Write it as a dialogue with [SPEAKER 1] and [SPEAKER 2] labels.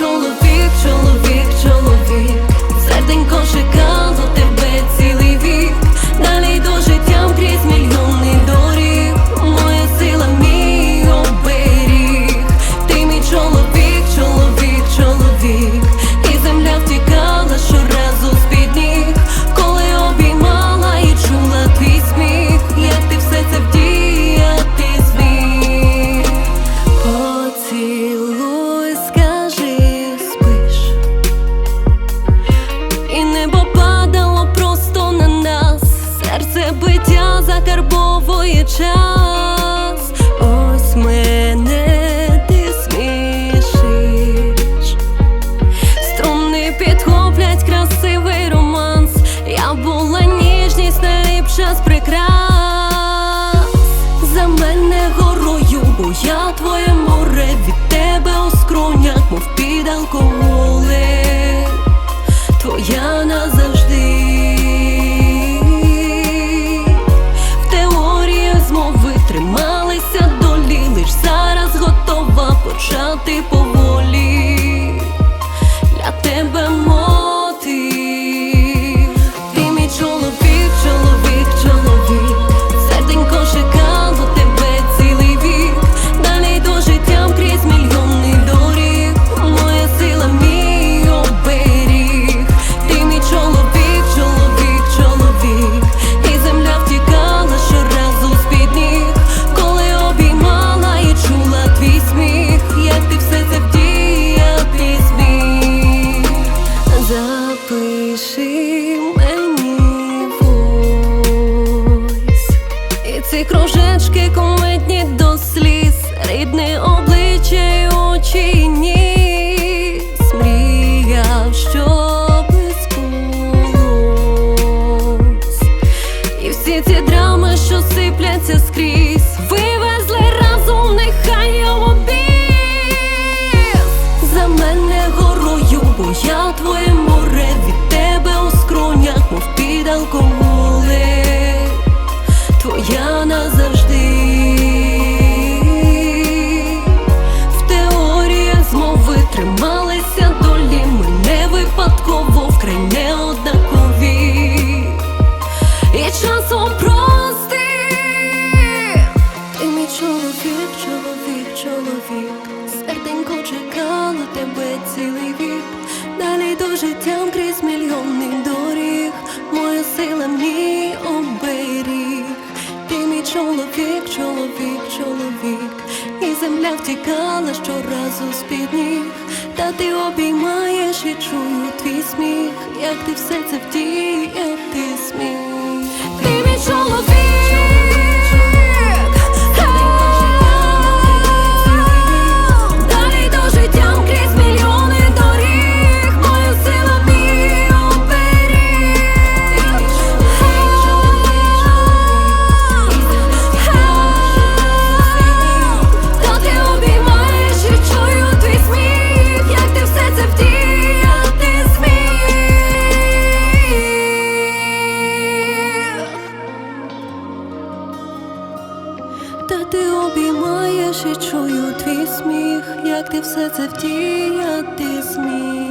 [SPEAKER 1] мій чоловік, чоловік, чоловік, серденько чекало час. Ось мене ти смішиш. Струни підхоплять красивий романс. Я була ніжність, найліпша з прикрас. За мене горою, бо я твоє море від тебе у мов під алкоголем. Мені вось І ці кружечки кумедні до сліз, рідне обличчя й очі чоловік, чоловік, чоловік. Серденько чекало тебе цілий вік. Далі до життя крізь мільйони доріг. Моя сила, мій оберіг. Ти мій чоловік, чоловік, чоловік. І земля втікала щоразу з-під ніг. Та ти обіймаєш і чую твій сміх. Як ти все це зміг Ти Та ти обіймаєш і чую твій сміх, як ти все це втіяти зміг.